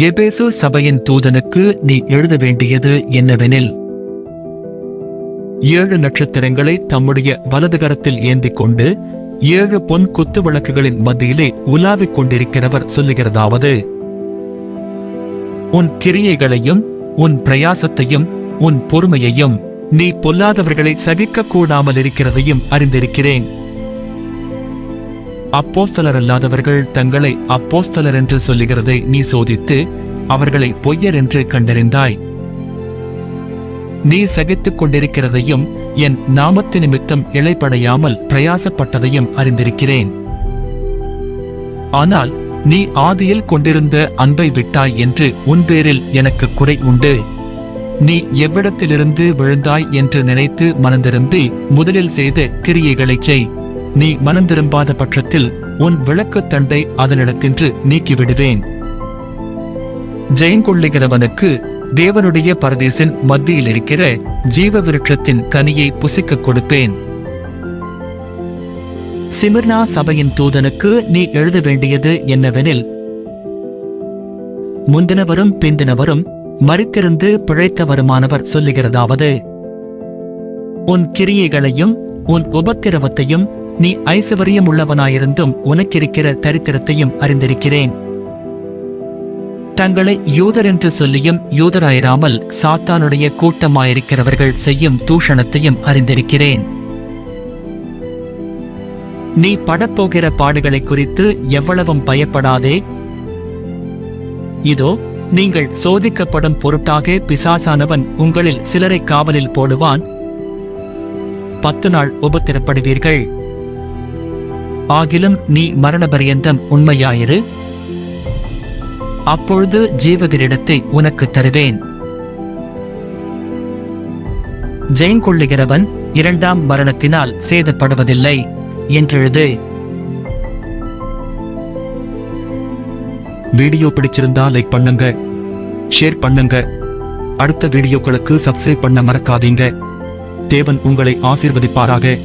எபேசு சபையின் தூதனுக்கு நீ எழுத வேண்டியது என்னவெனில் ஏழு நட்சத்திரங்களை தம்முடைய வலது கரத்தில் ஏந்திக் கொண்டு ஏழு பொன் குத்து விளக்குகளின் மத்தியிலே உலாவிக் கொண்டிருக்கிறவர் சொல்லுகிறதாவது உன் கிரியைகளையும் உன் பிரயாசத்தையும் உன் பொறுமையையும் நீ பொல்லாதவர்களை சகிக்க கூடாமல் இருக்கிறதையும் அறிந்திருக்கிறேன். அப்போஸ்தலர் அல்லாதவர்கள் தங்களை அப்போஸ்தலர் என்று சொல்லுகிறதை நீ சோதித்து அவர்களை பொய்யர் என்று கண்டறிந்தாய். நீ சகித்துக் கொண்டிருக்கிறதையும் என் நாமத்து நிமித்தம் இழைப்படையாமல் பிரயாசப்பட்டதையும் அறிந்திருக்கிறேன். ஆனால் நீ ஆதியில் கொண்டிருந்த அன்பை விட்டாய் என்று உன் பேரில் எனக்கு குறை உண்டு. நீ எவ்விடத்திலிருந்து விழுந்தாய் என்று நினைத்து மனந்திரும்பி முதலில் செய்த கிரியைகளைச் செய். நீ மனந்திரும்பாத பட்சத்தில் உன் விளக்குத் தண்டை அதனிடத்தின்று நீக்கிவிடுவேன். ஜெயின் கொள்ளுகிறவனுக்கு தேவனுடைய பரதேசின் மத்தியில் இருக்கிற ஜீவ விருட்சத்தின் கனியை புசிக்கக் கொடுப்பேன். சிமிர்னா சபையின் தூதனுக்கு நீ எழுத வேண்டியது என்னவெனில் முந்தினவரும் பிந்தினவரும் மறித்திருந்து பிழைத்தவருமானவர் சொல்லுகிறதாவது உன் கிரியைகளையும் உன் உபத்திரவத்தையும் நீ ஐசவரியம் உள்ளவனாயிருந்தும் உனக்கிருக்கிற தரித்திரத்தையும் அறிந்திருக்கிறேன். தங்களை யூதர் என்று சொல்லியும் யூதராயிராமல் சாத்தானுடைய கூட்டமாயிருக்கிறவர்கள் செய்யும் தூஷணத்தையும் அறிந்திருக்கிறேன். நீ படப்போகிற பாடுகளை குறித்து எவ்வளவும் பயப்படாதே. இதோ நீங்கள் சோதிக்கப்படும் பொருட்டாக பிசாசானவன் உங்களில் சிலரை காவலில் போடுவான். பத்து நாள் உபத்திரப்படுவீர்கள். ஆகிலும் நீ மரணபரியந்தம் உண்மையாயிரு. அப்பொழுது ஜீவகிரிடத்தை உனக்கு தருவேன். ஜெயின் கொள்ளுகிறவன் இரண்டாம் மரணத்தினால் சேதப்படுவதில்லை என்றெழுது. வீடியோ பிடிச்சிருந்தா லைக் பண்ணுங்க ஷேர் பண்ணுங்க. அடுத்த வீடியோக்களுக்கு சப்ஸ்கிரைப் பண்ண மறக்காதீங்க. தேவன் உங்களை ஆசீர்வதிப்பாராக.